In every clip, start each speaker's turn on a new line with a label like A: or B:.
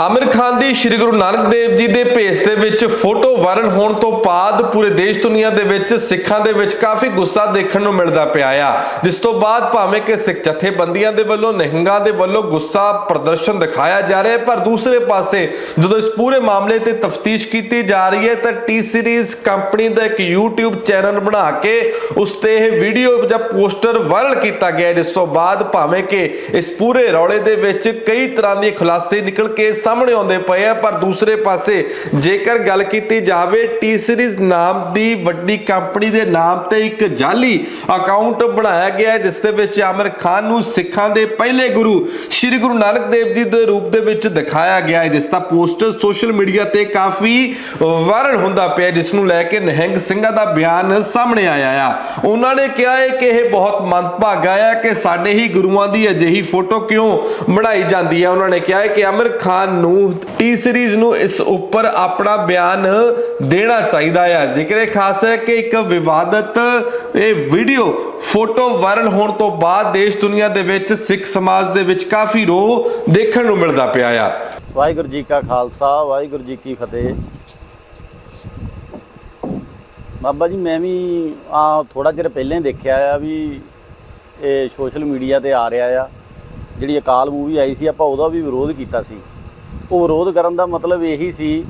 A: ਆਮਿਰ ਖਾਨ ਦੀ ਸ੍ਰੀ ਗੁਰੂ ਨਾਨਕ ਦੇਵ ਜੀ ਦੇ ਭੇਸ ਦੇ ਵਿੱਚ ਫੋਟੋ ਵਾਇਰਲ ਹੋਣ ਤੋਂ ਬਾਅਦ ਪੂਰੇ ਦੇਸ਼ ਦੁਨੀਆ ਦੇ ਵਿੱਚ ਸਿੱਖਾਂ ਦੇ ਵਿੱਚ ਕਾਫੀ ਗੁੱਸਾ ਦੇਖਣ ਨੂੰ ਮਿਲਦਾ ਪਿਆ ਆ। ਜਿਸ ਤੋਂ ਬਾਅਦ ਭਾਵੇਂ ਕਿ ਸਿੱਖ ਜਥੇਬੰਦੀਆਂ ਦੇ ਵੱਲੋਂ, ਨਿਹੰਗਾਂ ਦੇ ਵੱਲੋਂ ਗੁੱਸਾ ਪ੍ਰਦਰਸ਼ਨ ਦਿਖਾਇਆ ਜਾ ਰਿਹਾ ਹੈ, ਪਰ ਦੂਸਰੇ ਪਾਸੇ ਜਦੋਂ ਇਸ ਪੂਰੇ ਮਾਮਲੇ ਤੇ ਤਫਤੀਸ਼ ਕੀਤੀ ਜਾ ਰਹੀ ਹੈ, ਤਾਂ ਟੀ ਸੀਰੀਜ਼ ਕੰਪਨੀ ਦਾ ਇੱਕ YouTube ਚੈਨਲ ਬਣਾ ਕੇ ਉਸ ਤੇ ਇਹ ਵੀਡੀਓ ਜਾਂ ਪੋਸਟਰ ਵਾਇਰਲ ਕੀਤਾ ਗਿਆ ਜਿਸ ਤੋਂ ਬਾਅਦ ਭਾਵੇਂ ਕਿ ਇਸ ਪੂਰੇ ਰੌਲੇ ਦੇ ਵਿੱਚ ਕਈ ਤਰ੍ਹਾਂ ਦੇ ਖੁਲਾਸੇ ਨਿਕਲ ਕੇ ਸਾਹਮਣੇ ਆਉਂਦੇ ਪਏ ਆ ਪਰ ਦੂਸਰੇ ਪਾਸੇ ਜੇਕਰ ਗੱਲ ਕੀਤੀ ਜਾਵੇ ਟੀ ਸੀਰੀਜ਼ ਨਾਮ ਦੀ ਵੱਡੀ ਕੰਪਨੀ ਦੇ ਨਾਮ ਤੇ ਇੱਕ ਜਾਲੀ ਅਕਾਊਂਟ ਬਣਾਇਆ ਗਿਆ ਹੈ, ਜਿਸ ਦੇ ਵਿੱਚ ਆਮਿਰ ਖਾਨ ਨੂੰ ਸਿੱਖਾਂ ਦੇ ਪਹਿਲੇ ਗੁਰੂ ਸ੍ਰੀ ਗੁਰੂ ਨਾਨਕ ਦੇਵ ਜੀ ਦੇ ਰੂਪ ਦੇ ਵਿੱਚ ਦਿਖਾਇਆ ਗਿਆ ਹੈ ਜਿਸ ਦਾ ਪੋਸਟਰ ਸੋਸ਼ਲ ਮੀਡੀਆ ਤੇ ਕਾਫੀ ਵਾਇਰਲ ਹੁੰਦਾ ਪਿਆ ਜਿਸ ਨੂੰ ਲੈ ਕੇ ਨਹਿੰਗ ਸਿੰਘਾਂ ਦਾ ਬਿਆਨ ਸਾਹਮਣੇ ਆਇਆ ਆ। ਉਹਨਾਂ ਨੇ ਕਿਹਾ ਹੈ ਕਿ ਇਹ ਬਹੁਤ ਮੰਦਭਾਗਾ ਹੈ ਕਿ ਸਾਡੇ ਹੀ ਗੁਰੂਆਂ ਦੀ ਅਜਿਹੀ ਫੋਟੋ ਕਿਉਂ ਬਣਾਈ ਜਾਂਦੀ ਹੈ। ਉਹਨਾਂ ਨੇ ਕਿਹਾ ਹੈ ਕਿ ਆਮਿਰ ਖਾਨ ਨੂੰ ਟੀ ਸੀਰੀਜ਼ ਨੂੰ ਇਸ ਉੱਪਰ ਆਪਣਾ ਬਿਆਨ ਦੇਣਾ ਚਾਹੀਦਾ ਹੈ ਜ਼ਿਕਰ ਖਾਸ ਹੈ ਕਿ ਇੱਕ ਵਿਵਾਦਤ ਇਹ ਵੀਡੀਓ ਫੋਟੋ ਵਾਇਰਲ ਹੋਣ ਤੋਂ ਬਾਅਦ ਦੇਸ਼ ਦੁਨੀਆ ਦੇ ਵਿੱਚ, ਸਿੱਖ ਸਮਾਜ ਦੇ ਵਿੱਚ ਕਾਫੀ ਰੋਹ ਦੇਖਣ ਨੂੰ ਮਿਲਦਾ ਪਿਆ ਆ।
B: ਵਾਹਿਗੁਰੂ ਜੀ ਕਾ ਖਾਲਸਾ, ਵਾਹਿਗੁਰੂ ਜੀ ਕੀ ਫਤਿਹ। ਬਾਬਾ ਜੀ, ਮੈਂ ਵੀ ਆ ਥੋੜਾ ਚਿਰ ਪਹਿਲਾਂ ਹੀ ਦੇਖਿਆ ਆ ਵੀ ਇਹ ਸੋਸ਼ਲ ਮੀਡੀਆ ਤੇ ਆ ਰਿਹਾ ਆ। ਜਿਹੜੀ ਅਕਾਲ ਮੂਵੀ ਆਈ ਸੀ, ਆਪਾਂ ਉਹਦਾ ਵੀ ਵਿਰੋਧ ਕੀਤਾ ਸੀ। ਉਹ ਵਿਰੋਧ ਕਰਨ ਦਾ ਮਤਲਬ ਇਹੀ ਸੀ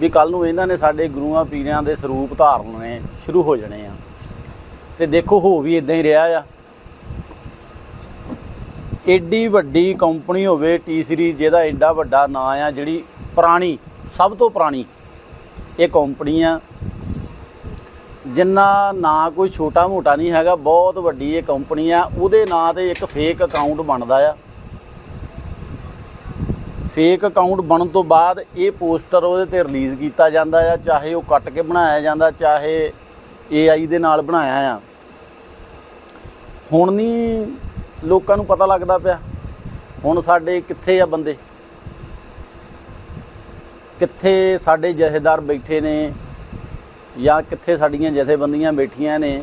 B: ਵੀ ਕੱਲ ਨੂੰ ਇਹਨਾਂ ਨੇ ਸਾਡੇ ਗੁਰੂਆਂ ਪੀਰਾਂ ਦੇ ਸਰੂਪ ਧਾਰਨੇ ਸ਼ੁਰੂ ਹੋ ਜਾਣੇ ਆ। ਤੇ ਦੇਖੋ ਹੋ ਵੀ ਇਦਾਂ ਹੀ ਰਿਹਾ ਆ। ਐਡੀ ਵੱਡੀ ਕੰਪਨੀ ਹੋਵੇ, ਟੀ ਸੀਰੀਜ਼ ਜਿਹਦਾ ਐਡਾ ਵੱਡਾ ਨਾਂ ਆ, ਜਿਹੜੀ ਪੁਰਾਣੀ, ਸਭ ਤੋਂ ਪੁਰਾਣੀ ਇਹ ਕੰਪਨੀ ਆ। ਜਿੰਨਾ ਨਾਂ ਕੋਈ ਛੋਟਾ ਮੋਟਾ ਨਹੀਂ ਹੈਗਾ, ਬਹੁਤ ਵੱਡੀ ਇਹ ਕੰਪਨੀ ਆ। ਉਹਦੇ ਨਾਂ ਤੇ ਇੱਕ ਫੇਕ ਅਕਾਊਂਟ ਬਣਦਾ ਆ। ਫੇਕ ਅਕਾਊਂਟ ਬਣਨ ਤੋਂ ਬਾਅਦ ਇਹ ਪੋਸਟਰ ਉਹਦੇ ਤੇ ਰਿਲੀਜ਼ ਕੀਤਾ ਜਾਂਦਾ ਆ, ਚਾਹੇ ਉਹ ਕੱਟ ਕੇ ਬਣਾਇਆ ਜਾਂਦਾ, ਚਾਹੇ AI ਦੇ ਨਾਲ ਬਣਾਇਆ ਆ। ਹੁਣ ਨਹੀਂ ਲੋਕਾਂ ਨੂੰ ਪਤਾ ਲੱਗਦਾ ਪਿਆ ਹੁਣ ਸਾਡੇ ਕਿੱਥੇ ਆ ਬੰਦੇ? ਕਿੱਥੇ ਸਾਡੇ ਜਥੇਦਾਰ ਬੈਠੇ ਨੇ ਜਾਂ ਕਿੱਥੇ ਸਾਡੀਆਂ ਜਥੇਬੰਦੀਆਂ ਬੈਠੀਆਂ ਨੇ,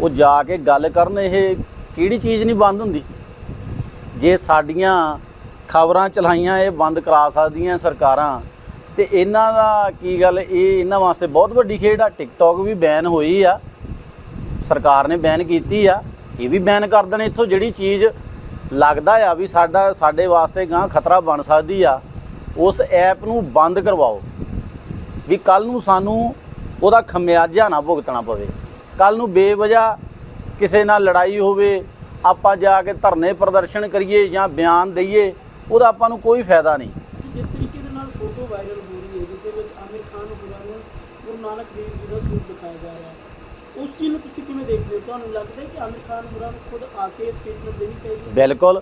B: ਉਹ ਜਾ ਕੇ ਗੱਲ ਕਰਨ, ਇਹ ਕਿਹੜੀ ਚੀਜ਼ ਨਹੀਂ ਬੰਦ ਹੁੰਦੀ? ਜੇ ਸਾਡੀਆਂ ਖਬਰਾਂ ਚਲਾਈਆਂ, ਇਹ ਬੰਦ ਕਰਾ ਸਕਦੀਆਂ ਸਰਕਾਰਾਂ। ਤੇ ਇਹਨਾਂ ਦਾ ਕੀ ਗੱਲ, ਇਹ ਇਹਨਾਂ ਵਾਸਤੇ ਬਹੁਤ ਵੱਡੀ ਖੇਡ ਆ। ਟਿਕਟੌਕ ਵੀ ਬੈਨ ਹੋਈ ਆ। ਸਰਕਾਰ ਨੇ ਬੈਨ ਕੀਤੀ ਆ। ਇਹ ਵੀ ਬੈਨ ਕਰ ਦੇਣ ਇੱਥੋਂ। ਜਿਹੜੀ ਚੀਜ਼ ਲੱਗਦਾ ਆ ਵੀ ਸਾਡਾ, ਸਾਡੇ ਵਾਸਤੇ ਗਾਂ ਖਤਰਾ ਬਣ ਸਕਦੀ ਆ, ਉਸ ਐਪ ਨੂੰ ਬੰਦ ਕਰਵਾਓ। ਵੀ ਕੱਲ ਨੂੰ ਸਾਨੂੰ ਉਹਦਾ ਖਮਿਆਜਾ ਨਾ ਭੁਗਤਣਾ ਪਵੇ। ਕੱਲ ਨੂੰ ਬੇਵਜ੍ਹਾ ਕਿਸੇ ਨਾਲ ਲੜਾਈ ਹੋਵੇ, ਆਪਾਂ ਜਾ ਕੇ ਧਰਨੇ ਪ੍ਰਦਰਸ਼ਨ ਕਰੀਏ ਜਾਂ ਬਿਆਨ ਦਈਏ ਉਹਦਾ ਆਪਾਂ ਨੂੰ ਕੋਈ ਫਾਇਦਾ ਨਹੀਂ।
C: ਜਿਸ ਤਰੀਕੇ ਦੇ ਨਾਲ ਫੋਟੋ ਵਾਇਰਲ ਹੋ ਰਹੀ ਹੈ ਜਿਸ ਦੇ ਵਿੱਚ ਆਮਿਰ ਖਾਨ ਨੂੰ ਗੁਰੂ ਨਾਨਕ ਦੇਵ ਜੀ ਦਾ ਸਰੂਪ ਦਿਖਾਇਆ ਜਾ ਰਿਹਾ ਹੈ। ਉਸ ਚੀਜ਼ ਨੂੰ ਤੁਸੀਂ ਕਿਵੇਂ ਦੇਖਦੇ ਹੋ? ਤੁਹਾਨੂੰ ਲੱਗਦਾ ਹੈ ਕਿ ਆਮਿਰ ਖਾਨ ਨੂੰ ਖੁਦ ਆ ਕੇ ਸਟੇਟਮੈਂਟ ਦੇਣੀ ਚਾਹੀਦੀ ਹੈ?
B: ਬਿਲਕੁਲ।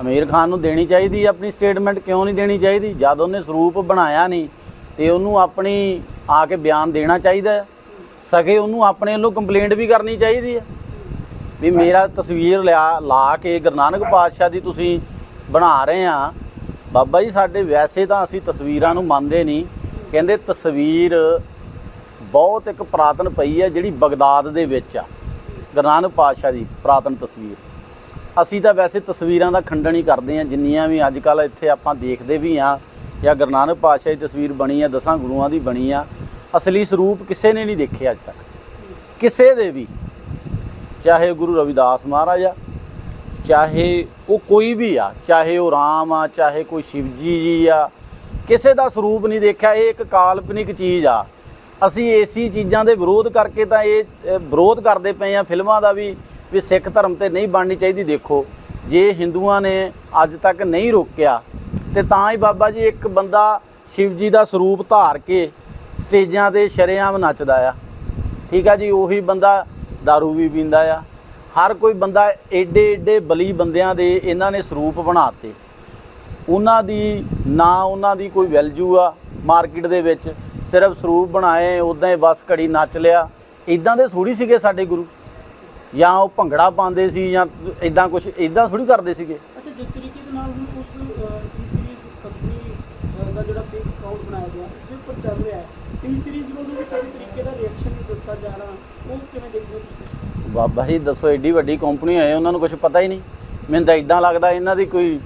B: ਅਮੀਰ ਖਾਨ ਨੂੰ ਦੇਣੀ ਚਾਹੀਦੀ ਆਪਣੀ ਸਟੇਟਮੈਂਟ ਕਿਉਂ ਨਹੀਂ ਦੇਣੀ ਚਾਹੀਦੀ? ਜਦ ਉਹਨੇ ਸਰੂਪ ਬਣਾਇਆ ਨਹੀਂ ਤੇ ਉਹਨੂੰ ਆਪਣੀ ਆ ਕੇ ਬਿਆਨ ਦੇਣਾ ਚਾਹੀਦਾ ਸਕੇ ਉਹਨੂੰ ਆਪਣੇ ਵੱਲੋਂ ਕੰਪਲੇਂਟ ਵੀ ਕਰਨੀ ਚਾਹੀਦੀ ਹੈ। ਵੀ ਮੇਰਾ ਤਸਵੀਰ ਲਿਆ ਲਾ ਕੇ ਗੁਰੂ ਨਾਨਕ ਪਾਤਸ਼ਾਹ ਦੀ ਤੁਸੀਂ ਬਣਾ ਰਹੇ ਆ ਬਾਬਾ ਜੀ, ਸਾਡੇ ਵੈਸੇ ਤਾਂ ਅਸੀਂ ਤਸਵੀਰਾਂ ਨੂੰ ਮੰਨਦੇ ਨਹੀਂ। ਕਹਿੰਦੇ ਤਸਵੀਰ ਬਹੁਤ ਇੱਕ ਪ੍ਰਾਤਨ ਪਈ ਹੈ, ਜਿਹੜੀ ਬਗਦਾਦ ਦੇ ਵਿੱਚ ਆ। ਗੁਰੂ ਨਾਨਕ ਪਾਤਸ਼ਾਹ ਦੀ ਪ੍ਰਾਤਨ ਤਸਵੀਰ। ਅਸੀਂ ਤਾਂ ਵੈਸੇ ਤਸਵੀਰਾਂ ਦਾ ਖੰਡਨ ਹੀ ਕਰਦੇ ਹਾਂ। ਜਿੰਨੀਆਂ ਵੀ ਅੱਜ ਕੱਲ ਇੱਥੇ ਆਪਾਂ ਦੇਖਦੇ ਵੀ ਆ ਜਾਂ ਗੁਰੂ ਨਾਨਕ ਪਾਤਸ਼ਾਹ ਦੀ ਤਸਵੀਰ ਬਣੀ ਆ, ਦਸਾਂ ਗੁਰੂਆਂ ਦੀ ਬਣੀ ਆ, ਅਸਲੀ ਸਰੂਪ ਕਿਸੇ ਨੇ ਨਹੀਂ ਦੇਖਿਆ ਅੱਜ ਤੱਕ। ਕਿਸੇ ਦੇ ਵੀ। ਚਾਹੇ ਗੁਰੂ ਰਵਿਦਾਸ ਮਹਾਰਾਜ ਆ ਚਾਹੇ ਉਹ ਕੋਈ ਵੀ ਆ, ਚਾਹੇ ਉਹ ਰਾਮ ਆ, ਚਾਹੇ ਕੋਈ ਸ਼ਿਵਜੀ ਜੀ ਆ, ਕਿਸੇ ਦਾ ਸਰੂਪ ਨਹੀਂ ਦੇਖਿਆ, ਇਹ ਇੱਕ ਕਾਲਪਨਿਕ ਚੀਜ਼ ਆ। ਅਸੀਂ ਏਸੀ ਚੀਜ਼ਾਂ ਦੇ ਵਿਰੋਧ ਕਰਕੇ ਤਾਂ ਇਹ ਵਿਰੋਧ ਕਰਦੇ ਪਏ ਆ ਫਿਲਮਾਂ ਦਾ ਵੀ ਵੀ ਸਿੱਖ ਧਰਮ ਤੇ ਨਹੀਂ ਬਣਨੀ ਚਾਹੀਦੀ, ਦੇਖੋ। ਜੇ ਹਿੰਦੂਆਂ ਨੇ ਅੱਜ ਤੱਕ ਨਹੀਂ ਰੋਕਿਆ, ਤੇ ਤਾਂ ਹੀ ਬਾਬਾ ਜੀ ਇੱਕ ਬੰਦਾ ਸ਼ਿਵ ਜੀ ਦਾ ਸਰੂਪ ਧਾਰ ਕੇ ਸਟੇਜਾਂ ਤੇ ਸ਼ਰੇਆਮ ਨੱਚਦਾ ਆ। ਠੀਕ ਆ ਜੀ, ਉਹੀ ਬੰਦਾ दारू ਵੀ ਪੀਂਦਾ ਆ। ਹਰ ਕੋਈ ਬੰਦਾ ਏਡੇ ਏਡੇ ਬਲੀ ਬੰਦਿਆਂ ਦੇ ਇਹਨਾਂ ਨੇ ਸਰੂਪ ਬਣਾਤੇ। ਉਹਨਾਂ ਦੀ ਨਾ ਉਹਨਾਂ ਦੀ ਕੋਈ ਵੈਲਿਊ ਆ ਮਾਰਕੀਟ ਦੇ ਵਿੱਚ। ਸਿਰਫ ਸਰੂਪ ਬਣਾਏ ਉਦਾਂ ਹੀ ਬਸ ਘੜੀ ਨੱਚ ਲਿਆ। ਇਦਾਂ ਦੇ ਥੋੜੀ ਸੀਗੇ ਸਾਡੇ ਗੁਰੂ। ਜਾਂ ਉਹ ਭੰਗੜਾ ਪਾਉਂਦੇ ਸੀ ਜਾਂ ਇਦਾਂ ਕੁਝ ਇਦਾਂ ਥੋੜੀ ਕਰਦੇ ਸੀਗੇ।
C: ਅੱਛਾ, ਜਿਸ ਤਰੀਕੇ ਦੇ ਨਾਲ ਹੁਣ ਉਸ ਟੀ ਸੀਰੀਜ਼ ਕੰਪਨੀ ਦਾ ਜਿਹੜਾ ਫੇਕ ਅਕਾਊਂਟ ਬਣਾਇਆ ਗਿਆ, ਉਸ ਦੇ ਉੱਪਰ ਚੱਲ ਰਿਹਾ ਹੈ। ਟੀ ਸੀਰੀਜ਼ ਵੱਲੋਂ ਵੀ ਕਿਸੇ ਤਰੀਕੇ ਦਾ ਰਿਐਕਸ਼ਨ ਨਹੀਂ ਦਿੱਤਾ ਜਾ ਰਿਹਾ? ਉਹ ਕਿਵੇਂ ਦੇਖਦੇ ਹੋ ਤੁਸੀਂ?
B: ਬਾਬਾ ਜੀ, ਦੱਸੋ, ਏਡੀ ਵੱਡੀ ਕੰਪਨੀ ਹੋਏ ਉਹਨਾਂ ਨੂੰ ਕੁਝ ਪਤਾ ਹੀ ਨਹੀਂ। ਮੈਨੂੰ ਤਾਂ ਇਦਾਂ ਲੱਗਦਾ ਇਹਨਾਂ ਦੀ ਕੋਈ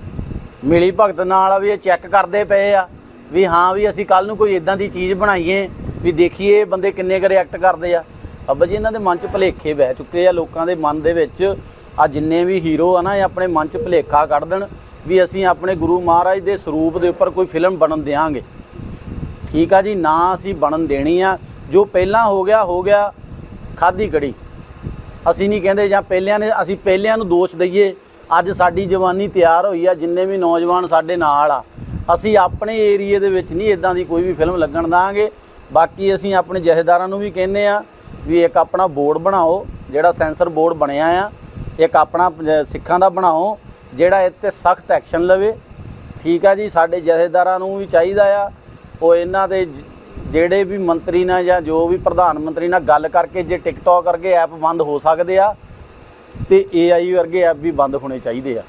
B: ਮਿਲੀ ਭਗਤ ਨਾਲ ਵੀ ਇਹ ਚੈੱਕ ਕਰਦੇ ਪਏ ਆ, ਵੀ ਹਾਂ ਵੀ ਅਸੀਂ ਕੱਲ ਨੂੰ ਕੋਈ ਇਦਾਂ ਦੀ ਚੀਜ਼ ਬਣਾਈਏ, ਵੀ ਦੇਖੀਏ ਬੰਦੇ ਕਿੰਨੇ ਕੁ ਰਿਐਕਟ ਕਰਦੇ ਆ। ਅੱਬਾ ਜੀ, ਇਹਨਾਂ ਦੇ ਮਨ 'ਚ ਭੁਲੇਖੇ ਬਹਿ ਚੁੱਕੇ ਆ ਲੋਕਾਂ ਦੇ ਮਨ ਦੇ ਵਿੱਚ, ਆ ਜਿੰਨੇ ਵੀ ਹੀਰੋ ਆ ਨਾ, ਇਹ ਆਪਣੇ ਮਨ 'ਚ ਭੁਲੇਖਾ ਕੱਢ ਦੇਣ ਵੀ ਅਸੀਂ ਆਪਣੇ ਗੁਰੂ ਮਹਾਰਾਜ ਦੇ ਸਰੂਪ ਦੇ ਉੱਪਰ ਕੋਈ ਫਿਲਮ ਬਣਨ ਦਿਆਂਗੇ। ਠੀਕ ਆ ਜੀ, ਨਾ ਅਸੀਂ ਬਣਨ ਦੇਣੀ ਆ। ਜੋ ਪਹਿਲਾਂ ਹੋ ਗਿਆ ਹੋ ਗਿਆ ਖਾਦੀ ਕੜੀ। ਅਸੀਂ ਨਹੀਂ ਕਹਿੰਦੇ ਜਾਂ ਪਹਿਲਿਆਂ ਨੇ ਅਸੀਂ ਪਹਿਲਿਆਂ ਨੂੰ ਦੋਸ਼ ਦਈਏ। ਅੱਜ ਸਾਡੀ ਜਵਾਨੀ ਤਿਆਰ ਹੋਈ ਆ, ਜਿੰਨੇ ਵੀ ਨੌਜਵਾਨ ਸਾਡੇ ਨਾਲ ਆ। ਅਸੀਂ ਆਪਣੇ ਏਰੀਏ ਦੇ ਵਿੱਚ ਨਹੀਂ ਇਦਾਂ ਦੀ ਕੋਈ ਵੀ ਫਿਲਮ ਲੱਗਣ ਦਾਂਗੇ। ਬਾਕੀ ਅਸੀਂ ਆਪਣੇ ਜਥੇਦਾਰਾਂ ਨੂੰ ਵੀ ਕਹਿੰਦੇ ਆ ਵੀ ਇੱਕ ਆਪਣਾ ਬੋਰਡ ਬਣਾਓ, ਜਿਹੜਾ ਸੈਂਸਰ ਬੋਰਡ ਬਣਿਆ ਆ। ਇੱਕ ਆਪਣਾ ਸਿੱਖਾਂ ਦਾ ਬਣਾਓ, ਜਿਹੜਾ ਇੱਥੇ ਸਖਤ ਐਕਸ਼ਨ ਲਵੇ। ਠੀਕ ਆ ਜੀ, ਸਾਡੇ ਜਥੇਦਾਰਾਂ ਨੂੰ ਵੀ ਚਾਹੀਦਾ ਆ। ਉਹ ਇਹਨਾਂ ਦੇ ਜਿਹੜੇ ਵੀ ਮੰਤਰੀ ਨਾਲ ਜਾਂ ਜੋ ਵੀ ਪ੍ਰਧਾਨ ਮੰਤਰੀ ਨਾਲ ਗੱਲ ਕਰਕੇ ਜੇ ਟਿਕਟੌਕ ਵਰਗੇ ਐਪ ਬੰਦ ਹੋ ਸਕਦੇ ਆ, ਤੇ AI ਵਰਗੇ ਐਪ ਵੀ ਬੰਦ ਹੋਣੇ ਚਾਹੀਦੇ ਆ।